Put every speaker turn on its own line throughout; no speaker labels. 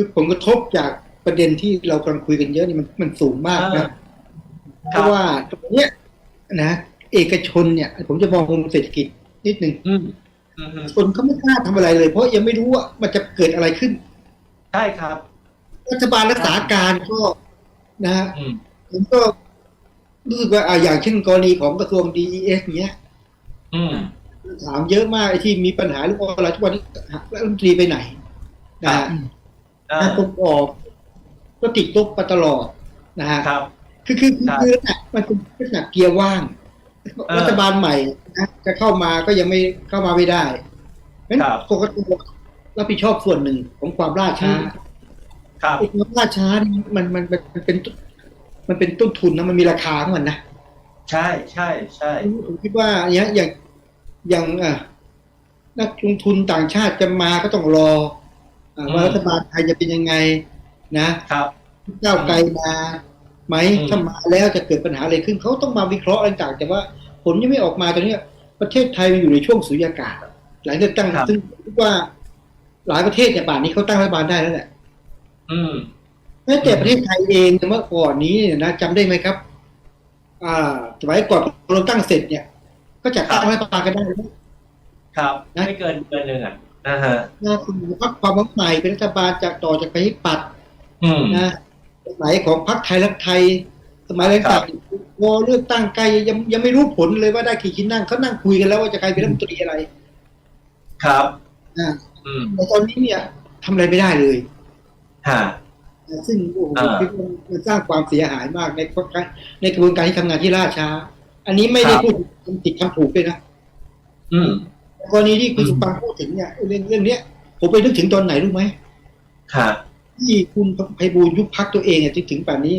คือผลกระทบจากประเด็นที่เรากำลังคุยกันเยอะนี่มันมันสูงมากนะเพราะว่าตรงเนี้ยนะเอกชนเนี่ย ผมจะมองมุมเศรษฐกิจนิดนึง
อืมอืมอืม
คนเขาไม่กล้าทำอะไรเลย เพราะยังไม่รู้ว่ามันจะเกิดอะไรขึ้น
ใช่ครับ
รัฐบาลรักษาการก็นะฮะ
อืม
ผมก็รู้สึกว่าอ่าอย่างเช่นกรณีของกระทรวง DES เนี้ย
อืม
ถามเยอะมากไอ้ที่มีปัญหาเรื่องอะไรทุกวันนี้รัฐมนตรีไปไหนนะ ฮะ
อ่า
ถ้าผมออกก็ติดลบมาตลอดนะฮะ
ครับ
คือคือ
ครับ
คือลักษณะมันเป็นลักษณะเกียร์ว่าง
เออ
รัฐบาลใหม่นะจะเข้ามาก็ยังไม่เข้ามาไม่ได้เพราะฉะนั้น
ครับ
ปกติรับผิดชอบส่วนหนึ่งของความล่าช้า
ครับ
ไอ้ความล่าช้านี่มันมันมันมันเป็น มันเป็นต้นทุนนะมันมีราคาของมันนะ
ใช่ใช่ใช่
ผมคิดว่าอย่างอย่างอย่างอะนักลงทุนต่างชาติจะมาก็ต้องรออะ ว่ารัฐบาลไทยจะเป็นยังไงนะครับก้าวไกลมาไหม
อืม
ถ้ามาแล้วจะเกิดปัญหาอะไรขึ้นเขาต้องมาวิเคราะห์อะไรต่างๆแต่ว่าผลยังไม่ออกมาตอนนี้ยประเทศไทยมันอยู่ในช่วงสุญญากาศอะหลังเลือกตั้งซึ่งคิดว่าหลายประเทศเนี่ยป่านนี้เขาตั้งรัฐบาลได้แล้วแหละ
อืม
แม้แต่ประเทศไทยเองเมื่อก่อนนี้เนี่ยนะจำได้ไหมครับ อ่าสมัยก่อนเราตั้งเสร็จเนี่ย ก็จะตั้งรัฐบาลกันได้แล้ว
ครับ
นะ
ไม่เกินเดือนหนึ่งอะ นะฮะ
นะคุณพรรคความหวังใหม่เป็นรัฐบาลจากต่อจากประชาธิปัตย์
อืม
นะสมัยของพรรคไทยรักไทย สมัยอะไร
ครั
ต่าง
บ
ๆพอเลือกตั้งใกล้ยังยังไม่รู้ผลเลยว่าได้กี่ชิ้นนั่งเขานั่งคุยกันแล้วว่าจะใครเป็นรัฐมนตรีอะไร
ครับ
นะ
อืม
แต่ตอนนี้เนี่ยทำอะไรไม่ได้เลย
ฮะ
นะซึ่งโอ้โห
อ่า
คิดว่ามันสร้างความเสียหายมากในในกระบวนการที่ทำงานที่ล่าช้า อันนี้ไม่ได้
ครับ
พูดคำผิดคำถูกเลยนะ
อืม
กรณีที่คุณ
อืม
สุปังพูดถึงเนี่ยเรื่องเรื่องเนี้ย ผมไปนึกถึงตอนไหนรู้ไหม
ฮะ
ที่คุณไพบูลย์ยุบพักตัวเองเนี่ยที่ถึงป่านนี้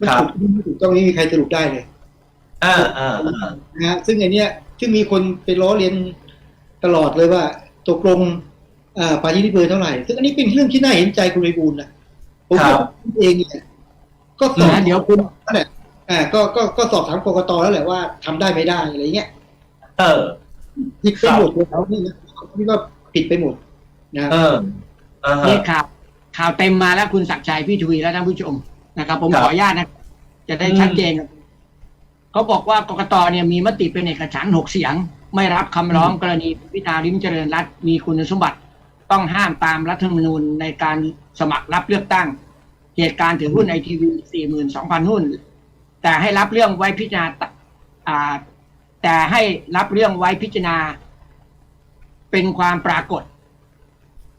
มัน
ครับ
ถูกไม่ถูกต้องไม่มีใครสรุปได้เลย
อ่าอ่าอ่า
นะฮะซึ่งอันเนี้ยซึ่งมีคนไปล้อเลียนตลอดเลยว่าตกลงอ่าปาร์ตี้ลิเบอร์เท่าไหร่ ซึ่งอันนี้เป็นเรื่องที่น่าเห็นใจคุณไพบูลย์นะผมว่าคุณเองเนี่ยก็สอบ
นะเดี๋ยวคุณ
นั่นแหละอ่าก็ก็ก็สอบถามกกตแล้วแหละว่าทำได้ไม่ได้อะไรเงี้ย
เออ
ผิดไปหมดเลยเขานี่นะนี่ก็ผิดไปหมดนะ
เอออ่าฮะ
นี่ข่าวข่าวเต็มมาแล้วคุณศักดิ์ชัยพี่ทวีและท่านผู้ชมนะครับ ผม
ครับ
ขออนุญาตนะ จะได้
อืม
ชัดเจนครับเขาบอกว่ากกตเนี่ยมีมติเป็นเอกฉันท์หกเสียง ไม่รับคำร้องกรณีพิธาลิมเจริญรัตน์มีคุณสมบัติต้องห้ามตามรัฐธรรมนูญในการสมัครรับเลือกตั้ง เหตุการณ์ถือหุ้นไอทีวีสี่หมื่นสองพันหุ้น แต่ให้รับเรื่องไว้พิจารณาตอ่า แต่ให้รับเรื่องไว้พิจารณา เป็นความปรากฏ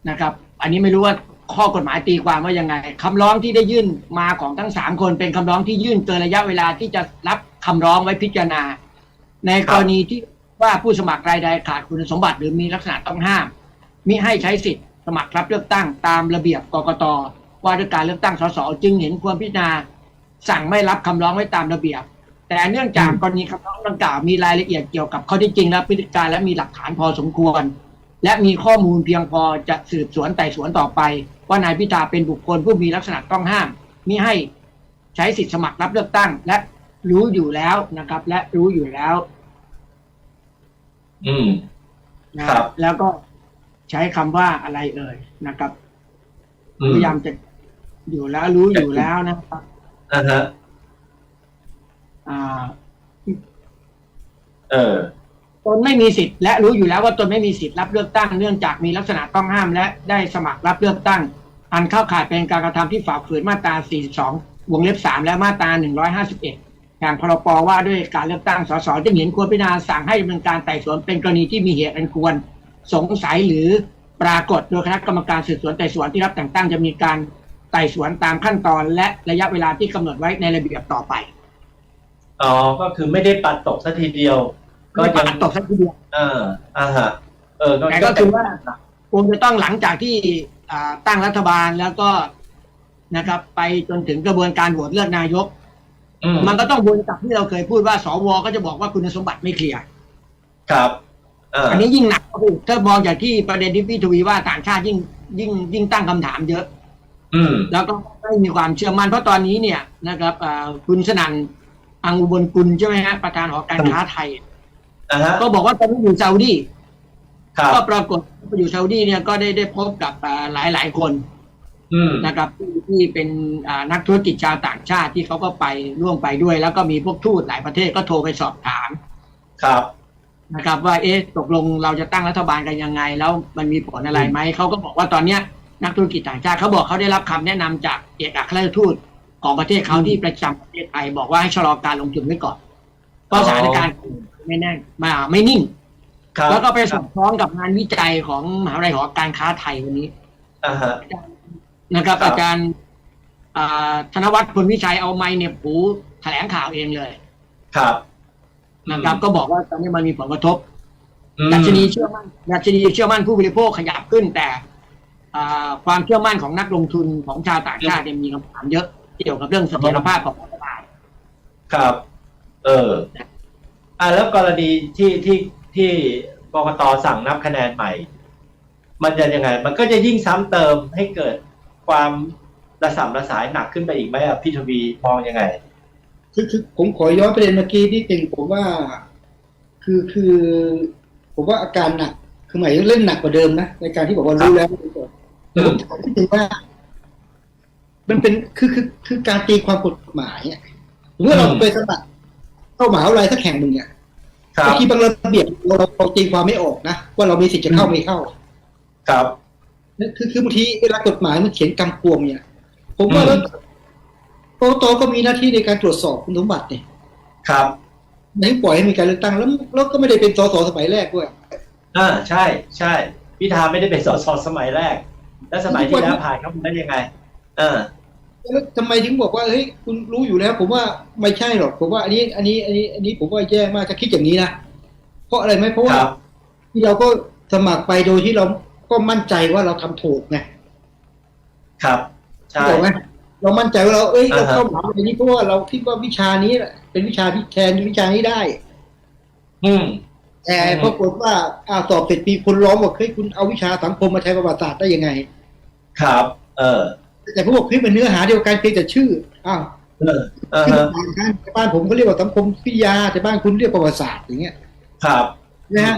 นะครับ อันนี้ไม่รู้ว่าข้อกฎหมายตีความว่ายังไงคำร้องที่ได้ยื่นมาของทั้งสามคน เป็นคำร้องที่ยื่นเกินระยะเวลาที่จะรับคำร้องไว้พิจารณา ในกรณีที่ว่าผู้สมัครรายใดขาดคุณสมบัติหรือมีลักษณะต้องห้าม มิให้ใช้สิทธิ์สมัครรับเลือกตั้งตามระเบียบกกตว่าด้วยการเลือกตั้งสสจึงเห็นควรพิจารณาสั่งไม่รับคำร้องไว้ตามระเบียบ แต่เนื่องจากกรณีคำร้องดังกล่าวมีรายละเอียดเกี่ยวกับข้อที่จริงและพฤติการและมีหลักฐานพอสมควร และมีข้อมูลเพียงพอจะสืบสวนไต่สวนต่อไป ว่านายพิธาเป็นบุคคลผู้มีลักษณะต้องห้ามมิให้ใช้สิทธิสมัครรับเลือกตั้ง และรู้อยู่แล้วนะครับ และรู้อยู่แล้ว
อืม
นะครับ แล้วก็ใช้คำว่าอะไรเอ่ยนะครับ
อื
พ
ม
ยายามจะอยู่แล้วรู้อยู่แล้วนะครับ
อ่าฮะ
อ่า
เออ
ตนไม่มีสิทธิ์และรู้อยู่แล้วว่าตนไม่มีสิทธิ์รับเลือกตั้งเนื่องจากมีลักษณะต้องห้ามและได้สมัครรับเลือกตั้ง อันเข้าข่ายเป็นการกระทำที่ฝ่าฝืนมาตรา 42 วงเล็บ 3 และมาตรา 151แห่งพรบว่าด้วยการเลือกตั้งสสจึงเห็นควรพิจารณาสั่งให้ดำเนินการไต่สวนเป็นกรณีที่มีเหตุอันควร สงสัยหรือปรากฏโดยคณะกรรมการสืบสวนไต่สวนที่รับแต่งตั้งจะมีการไต่สวนตามขั้นตอนและระยะเวลาที่กำหนดไว้ในระเบียบต่อไป
อ๋อ ก็คือไม่ได้ปัดตกสักทีเดียว ก็
ไม่
ยัง
ปัดตกสักทีเดียว
อ่าอ่าฮะ เออ
แต่ก็คือว่าคงจะต้องหลังจากที่อ่าตั้งรัฐบาลแล้วก็นะครับ ไปจนถึงกระบวนการโหวตเลือกนายก
อืม
มันก็ต้องวนกลับที่เราเคยพูดว่าสวก็จะบอกว่าคุณสมบัติไม่เคลียร์
ครับอ่า
อันนี้ยิ่งหนักเข้าไปอีกถ้ามองจากที่ประเด็นที่พี่ทวีว่าต่างชาติยิ่งยิ่งยิ่งตั้งคำถามเยอะ
อืม
แล้วก็ไม่มีความเชื่อมั่นเพราะตอนนี้เนี่ยนะครับอ่าคุณสนั่น อังอุบลกุลใช่ไหมฮะประธานหอการค้าไทย
อ่าฮะ
ก็บอกว่าตอนนี้อยู่ซาอุดี
ครับ
ก็ปรากฏว่าอยู่ซาอุดีเนี่ยก็ได้ได้พบกับอ่าหลายหลายๆคน
อืม
นะครับที่ที่เป็นอ่านักธุรกิจชาวต่างชาติที่เขาก็ไปร่วมไปด้วย แล้วก็มีพวกทูตหลายประเทศก็โทรไปสอบถาม
ครับ
นะครับ ว่าเอ๊ะตกลงเราจะตั้งรัฐบาลกันยังไง แล้วมันมีผลอะไรไหมเขาก็บอกว่าตอนเนี้ยนักธุรกิจต่างชาติเขาบอกเขาได้รับคำแนะนำจากเอกอัครราชทูต ของประเทศเขาที่ประจำประเทศไทยบอกว่าให้ชะลอการลงทุนไว้ก่อนเพราะสถานการณ์ไม่แน่มาไม่นิ่ง
ครับ
แล้วก็ไปสอดคล้องกับงานวิจัยของมหาวิทยาลัยหอการค้าไทยวันนี้
อ่าฮะ
นะครับ
ครับ
อาจารย์อ่าธนวัฒน์พลวิชัยเอาไม้เนี่ยผูแถลงข่าวเองเลย
ครับ
นะครับก็บอกว่าตอนนี้มันมีผลกระทบ
อืม
ดัชนีเชื่อมั่นดัชนีเชื่อมั่นผู้บริโภคขยับขึ้นแต่อ่าความเชื่อมั่นของนักลงทุนของชาวต่างชาติเนี่ยมีคำถามเยอะ เกี่ยวกับเรื่องเสถียรภาพของรัฐบาล
ครับ เออ อ่าแล้วกรณีที่ที่ที่กกตสั่งนับคะแนนใหม่ มันจะยังไง มันก็จะยิ่งซ้ำเติมให้เกิดความระสำระสายหนักขึ้นไปอีกไหมอะพี่ทวีมองยังไง
คือคือผมขอย้อนประเด็นเมื่อกี้นิดนึงผมว่า คือคือผมว่าอาการหนักคือหมายถึงเล่นหนักกว่าเดิมนะในการที่บอกว่ารู้แล้วไม่รู้ตัวแต่ผมถามนิดนึงว่า มันเป็นคือคือคือการตีความกฎหมายอะเมื่อเรา
อืม
ไปสมัครเข้ามหาวิทยาลัยสักแห่งหนึ่งเนี่ย
ครับ
บางทีบางระเบียบเราเราตีความไม่ออกนะว่าเรามีสิทธิ์จะเข้าไม่เข้า
ครับ
นั่นคือคือบางทีเวลากฎหมายมันเขียนกำกวมเนี่ย ผมว่า
อืม
แล้วกกตก็มีหน้าที่ในการตรวจสอบคุณสมบัติเนี่ย
ครับ
ไม่ปล่อยให้มีการเลือกตั้งแล้วแล้วก็ไม่ได้เป็นสสสมัยแรกด้วย
อ่าใช่ ใช่พิธาไม่ได้เป็นสสสมัยแรก แล้วสมัยที่แล้วผ่านเข้ามาได้ยังไง เออ
แล้วทำไมถึงบอกว่าเฮ้ยคุณรู้อยู่แล้ว ผมว่าไม่ใช่หรอกผมว่าอันนี้ อันนี้อันนี้อันนี้ผมว่าแย่มากถ้าคิดอย่างนี้นะเพราะอะไรไหมเพราะว่า
ครับ
ที่เราก็สมัครไปโดยที่เราก็มั่นใจว่าเราทำถูกไง
ครับใช่
ถูกไหมเรามั่นใจว่าเราเอ้ยเรา
อ่าฮะ
เข้ามหาวิทยาลัยนี้เพราะว่าเราคิดว่าวิชานี้แหละเป็นวิชาที่แทนวิชานี้ได้
อืม
แต่
อืม
ปรากฏว่าอาสอบเสร็จปีคนร้องบอกเฮ้ยคุณเอาวิชาสังคมมาใช้ประวัติศาสตร์ได้ยังไง
ครับ เออ
แต่ผมบอกเฮ้ยมันเนื้อหาเดียวกันเพียงแต่ชื่ออ้าว
เออเออ
ขึ้น
ฮะ
ต่างกันแต่บ้านผมก็เรียกว่าสังคมวิทยาแต่บ้านคุณเรียกประวัติศาสตร์อย่างเงี้ย
ครับ
นะฮะ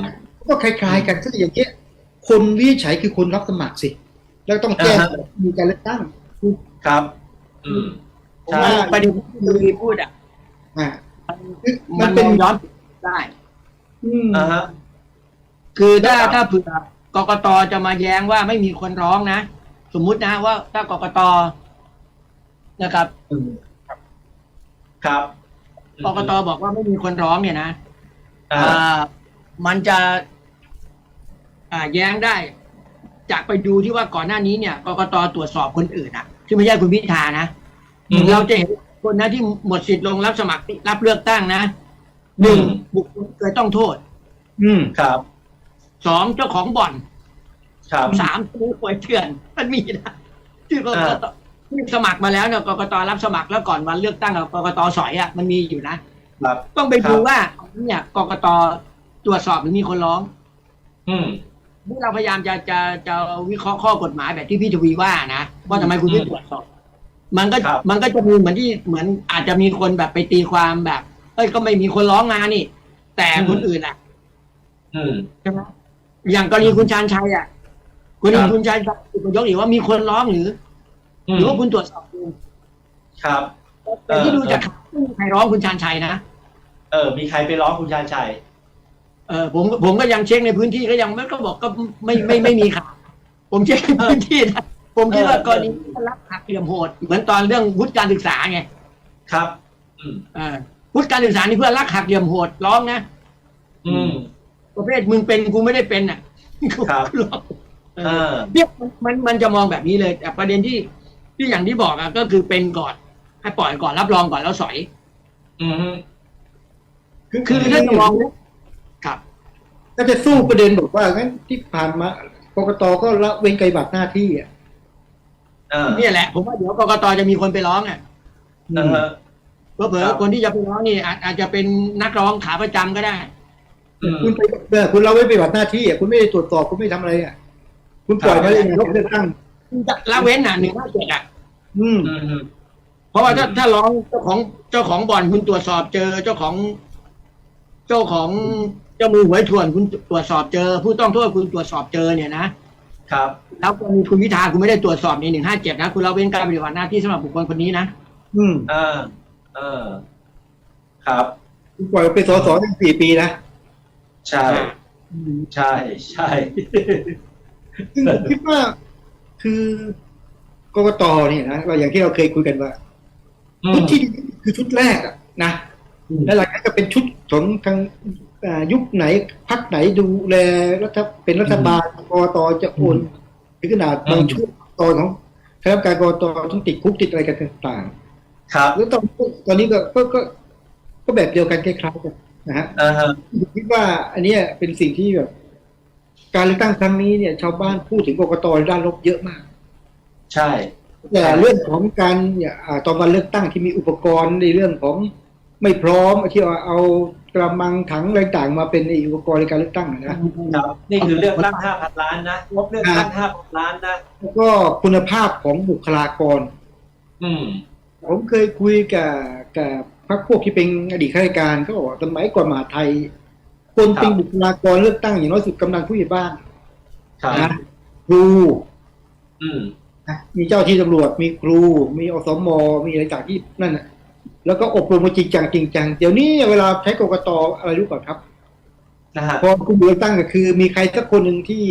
ก็คล้ายๆกันก็อย่างเงี้ยคนวินิจฉัยคือคนรับสมัครสิ แล้วต้องแจ้ง
อ่าฮะ
มีการเลือกตั้ง
ครับ อืม
ผม
ใช่
ว่าประเด็นที่ลุยพูดอะ
อ่าคือ
มั
มันน
เป็
เป็นน
ย้อนได้
อืม
อ่าฮะ
คือถ้า
ครับ
ถ้าเผื่อกกตจะมาแย้งว่าไม่มีคนร้องนะ สมมุตินะว่าถ้ากกตนะครับ
อืมครับ
กกตบอกว่าไม่มีคนร้องเนี่ยนะ
อ่า
อ่ามันจะ อ่าแย้งได้ จากไปดูที่ว่าก่อนหน้านี้เนี่ยกกตตรวจสอบคนอื่นอะที่ไม่ใช่คุณพิธานะ
อืม
เราจะเห็นคนนะที่หมดสิทธิ์ลงรับสมัครรับเลือกตั้งนะหนึ่ง
อืม
บุคคลเคยต้องโทษ
อืม
ครับ
สองเจ้าของบ่อน
ครับ
สามผู้ป่วยเถื่อนมันมีนะที่กกตที่สมัครมาแล้วเนี่ยกกตรับสมัครแล้วก่อนวันเลือกตั้งกับกกตสอยอะมันมีอยู่นะครับต้องไปดู
ครับ
ว่าเนี่ยกกตตรวจสอบหรือมีคนร้อง
อืม
นี่เราพยายามจะจะจะวิเคราะห์ข้อกฎหมายแบบที่พี่ทวีว่านะว่าทำไมคุณไม่ตรวจสอบ มันก็
ครับ
มันก็จะมีเหมือนที่เหมือนอาจจะมีคนแบบไปตีความแบบเอ้ยก็ไม่มีคนร้องมานี่ แต่คนอื่นอะ
อืม
ใช่ไหมอย่างกรณีคุณชาญชัยอะ คุณ
ครับ
คุณชาญชัยคุณยกอีกว่ามีคนร้องหรือ
อื
ห
ม
รือว่าคุณตรวจสอบดู
ครับ
แต่ที่ดูจากข่าวไม่มีใครร้องคุณชาญชัยนะ
เออ มีใครไปร้องคุณชาญชัย
เออผมผมก็ยังเช็คในพื้นที่ก็ยังไม่ก็บอกก็ไม่ไม่ไม่มีข่าวผมเช็คในพื้นที่นะผมคิดว่ากรณีรับหักเหลี่ยมโหดเหมือนตอนเรื่องวุฒิการศึกษาไง
ครับ อืม
เออวุฒิการศึกษานี่เพื่อรักหักเหลี่ยมโหดร้องนะ
อืม
ประเภทมึงเป็นกูไม่ได้เป็นอะ
ครับ
ร้อง เอ
เอ
อ
อ
เนี่ยมันมันมันจะมองแบบนี้เลย แต่ประเด็นที่ที่อย่างที่บอกอะก็คือเป็นก่อน ให้ปล่อยก่อนรับรองก่อนแล้วสอย
อืม
คือคือถ้าจะมองครับ
ก็จะสู้ประเด็นบอกว่างั้นที่ผ่านมากกตก็ละเว้นไกลบัตรหน้าที่อะ
เออ
เนี่ยแหละ ผมว่าเดี๋ยวกกตจะมีคนไปร้องอะ
เออ
เผลอ
ครับ
ๆคนที่จะไปร้องนี่อาจอาจจะเป็นนักร้องขาประจำก็ได้
อืม
คุณไปเออคุณละเว้นปฏิบัติหน้าที่อะคุณไม่ได้ตรวจสอบคุณไม่ทำอะไรอะ คุณปล่อยมาเลยนายกเลือกตั้ง
ละเว้นอะหนึ่งห้าเจ็ดอะ
อืม
อืม
เพราะว่าถ้าถ้าร้องเจ้าของเจ้าของบ่อนคุณตรวจสอบเจอเจ้าของ เจ้าของเจ้ามือหวยถ่วนคุณตรวจสอบเจอ ผู้ต้องโทษคุณตรวจสอบเจอเนี่ยนะ
ครับ
แล้วกรณีคุณพิธาคุณไม่ได้ตรวจสอบในหนึ่งห้าเจ็ดนะคุณเราเป็นการปฏิบัติหน้าที่สำหรับบุคคลคนนี้นะ
อืม
เออ เออ ครับ
ปล่อยไปสอสอตั้งสี่ปีนะ
ใช่ ใช่ ใช่
ซึ่งผมคิดว่าคือกกตเนี่ยนะเราอย่างที่เราเคยคุยกันว่า
อื
ชุด
ม
ที่ดีคือชุดแรกอะนะ
อืม
แล้วหลังจากนั้นก็เป็นชุดของทางอ่ายุคไหนพักไหนดูแลรัฐเป็นรัฐบาลกกตจะโอนถึงขนาดบางช่วงตอนของคณะกรรมการกกตต้องติดคุกติดอะไรกันต่าง
ครับ
ๆแล้วตอนตอนนี้ก็ก็ก็ก็แบบเดียวกันคล้ายๆกันนะฮะ
อ่าฮะ
ผมคิดว่า อันเนี้ยเป็นสิ่งที่แบบ การเลือกตั้งครั้งนี้เนี่ย ชาวบ้านพูดถึงกกตในด้านลบเยอะมาก
ใช่
แต่เรื่องของการเนี่ยอ่าตอนวันเลือกตั้งที่มีอุปกรณ์ในเรื่องของไม่พร้อมที่ว่าเอากระมังถังอะไรต่างมาเป็นไอ้อุปกรณ์ในการเลือกตั้งอะนะ
ครับนี่คือเลือกตั้งห้าพันล้านนะงบเลือกตั้งห้าพันล้านนะ
แล้วก็คุณภาพของบุคลากร
อืม
ผมเคยคุยกับกับพรรคพวกที่เป็นอดีตข้าราชการเขาบอกว่าสมัยก่อนมหาไทย คนเป็นบุคลากรเลือกตั้งอย่างน้อยสุดกำนันผู้ใหญ่บ้าน
ครับ
นะครู
อืม
นะมีเจ้าที่ตำรวจ มีครู มีอสมมีอะไรต่างที่นั่นน่ะแล้วก็อบรมมาจริงจังจริงจังเดี๋ยวนี้เวลาใช้กกตอะไรรู้ป่ะครับ
นะฮะ
พอคุณเลือกตั้งก็คือ มีใครสักคนหนึ่งที่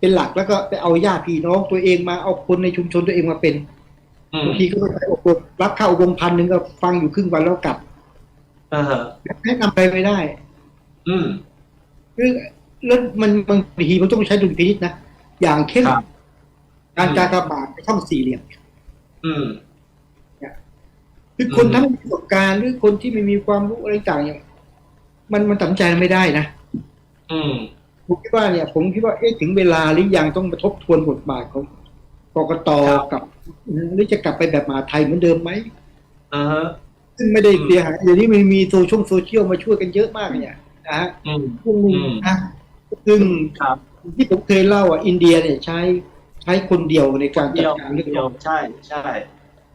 เป็นหลักแล้วก็ไปเอาญาติพี่น้องตัวเองมาเอาคนในชุมชนตัวเองมาเป็น
อืม
บางทีก็ไปอบรมรับเข้าอบรมพันหนึ่งก็ฟังอยู่ครึ่งวันแล้วกลับ
อ่าฮะ
แนะนำไปไม่ได้
อืม
คือแล้วมันบางทีมันต้องใช้ดุลพินิจนะ อย่างเช่น
ครับ
การการกระบาดในช่องสี่เหลี่ยม
อืม
คือคน
อืม
ถ้าไม่มีประสบการณ์หรือคนที่ไม่มีความรู้อะไรต่างเนี่ยมันมันตัดสินใจไม่ได้นะ
อืม
ผมคิดว่าเนี่ยผมคิดว่าเอ๊ะถึงเวลาหรือยังต้องมาทบทวนบทบาทของกกต
ครับ
กับหรือจะกลับไปแบบมหาไทยเหมือนเดิมไหม
อ่าฮะ
ซึ่งไม่ได้
อืม
เสียหายเดี๋ยวนี้มันมีโซเชียลโซเชียลมาช่วยกันเยอะมากเนี่ย นะฮะ
อืม
พวกนี้
อืม
นะซึ่ง
ครับ
ที่ผมเคยเล่าอะอินเดียเนี่ยใช้ใช้คนเดียวในการจั
เดี
ด
ยว
การเรื่อง
เดียวใช่ใช่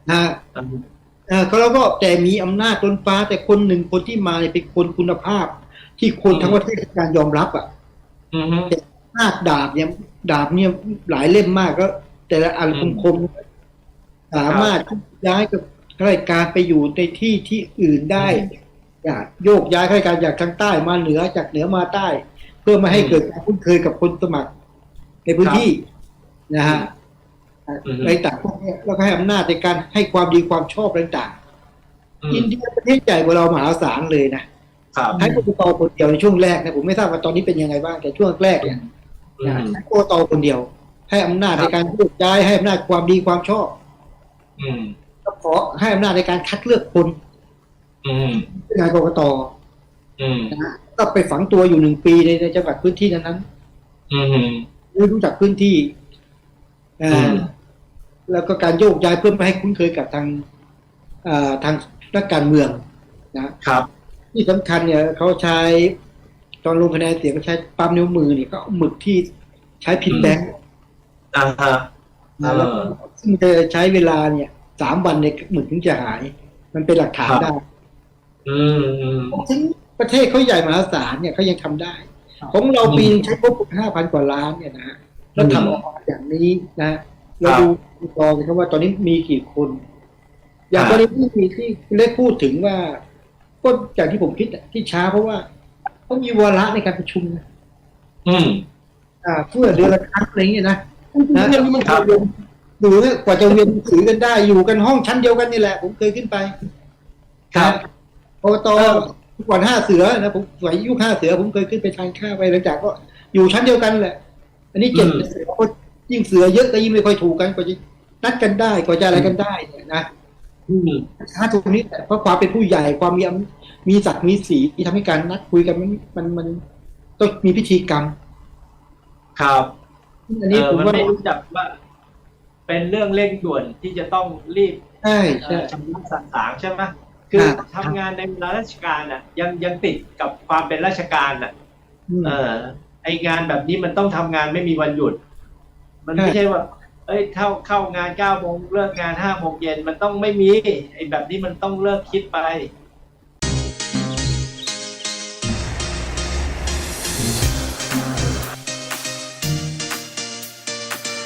นะฮะ
อืม
เออเขาแล้วก็แต่มีอำนาจล้นฟ้าแต่คนหนึ่งคนที่มาเนี่ยเป็นคนคุณภาพ ที่คนทั้งประเทศการยอมรับอะ
อืมฮึ
หน้าดาบเนี่ย ดาบเนี่ยหลายเล่มมากก็ แต่ละอัน
อื
ค
ม
มคมๆสามารถย้ายกับข้าราชการไปอยู่ในที่ที่อื่นได้ อยากโยกย้ายข้าราชการจากทางใต้มาเหนือจากเหนือมาใต้ เพื่อไม่ให้เกิดการคุ้นเคยกับคนสมัคร ในพื้นที่นะฮะ
อืม
อะไรต่างพวกเนี้ยแล้วก็ให้อำนาจในการให้ความดีความชอบอะไรต่าง
อื
อิ
ม
นเดียประเทศใหญ่กว่าเรามหาศาลเลยนะครับให้กกตคนเดียวในช่วงแรกนะผมไม่ทราบว่าตอนนี้เป็นยังไงบ้างแต่ช่วงแรกเนี่ย
อื
นะ
ม
ใช้กกตคนเดียว ให้อำนาจ
ครั
ใน
บ
การโยกย้ายให้อำนาจความดีความชอบ
อืม
แล้วขอให้อำนาจในการคัดเลือกคน
อืม
เป็นงานกกต
อืม
นะฮะก็ไปฝังตัวอยู่หนึ่งปีในในจังหวัดพื้นที่นั้น
อืม
ๆไม่รู้จักพื้นที่อ่า
อืม
แล้วก็การโยกย้ายเพื่อไม่ให้คุ้นเคยกับทางอ่าทางนักการเมืองนะ
ครับ
ที่สำคัญเนี่ยเขาใช้ตอนลงคะแนนเสียงเขาใช้ปั๊มนิ้วมือเนี่ยเขาเอาหมึกที่ใช้พิมพ์แบงค์
อ่าฮะ
นะแล้ว
เออ
ซึ่งจะใช้เวลาเนี่ยสามวันในยหมึกถึงจะหาย มันเป็นหลักฐาน
ครับ
ได้
อืมอืม
ถึงประเทศเขาใหญ่มหาศาลเนี่ยเขายังทำได้ ของเรา
อืม
ปีนึงใช้งบห้าพันกว่าล้านเนี่ยนะแล้วทำออกมาอย่างนี้นะเรา
ครับ
ดูกองกันว่าตอนนี้มีกี่คน อย่าง
ค
ก
รับ
รณีที่มีที่เล็กพูดถึงว่าก็อย่างที่ผมคิดอะที่ช้าเพราะว่าเขามีวาระในการประชุมนะ
อืม
อ่า เพื่อเดือนละครั้งอะไรอย่างเงี้ยนะนะ
เรื่องนี้มัน
ครับ
หรือกว่าจะเรียนหนังสือกันได้อยู่กันห้องชั้นเดียวกันนี่แหละ ผมเคยขึ้นไป
ครับ
ปตก่อนห้าเสือนะผมสมัยยุคห้าเสือผมเคยขึ้นไปทานข้าวไปหลังจากก็อยู่ชั้นเดียวกันแหละ อันนี้เจ็ด
อืม
เสือก็ยิ่งเสือเยอะก็ยิ่งไม่ค่อยถูกกันกว่าจะนัดกันได้กว่าจะอะไรกันได้เนี่ยนะ
อืม
ช้าตรงนี้แหละเพราะความเป็นผู้ใหญ่ความมีอำมีศักดิ์มีสีที่ทำให้การนัดคุยกันมันมันมันต้องมีพิธีกรรม
ครับ
อัน
เอ
นี้
อ
ผม
มัน
ว่า
ไม่รู้จักว่า เป็นเรื่องเร่งด่วนที่จะต้องรีบ
ใช่
เอ่
ใช่
อชำระสัสางใช่ไหม คือ
ครับ
ทำงานในเวลาราชการน่ะ ยังยังติดกับความเป็นราชการน่ะ
ม
เออไองานแบบนี้มันต้องทำงานไม่มีวันหยุด มัน
ใช่
ไม่ใช่ว่า เอ้ยเข้าเข้างานเก้าโมงเลิกงานห้าโมงเย็นมันต้องไม่มีไอ้แบบนี้มันต้องเลิกคิดไป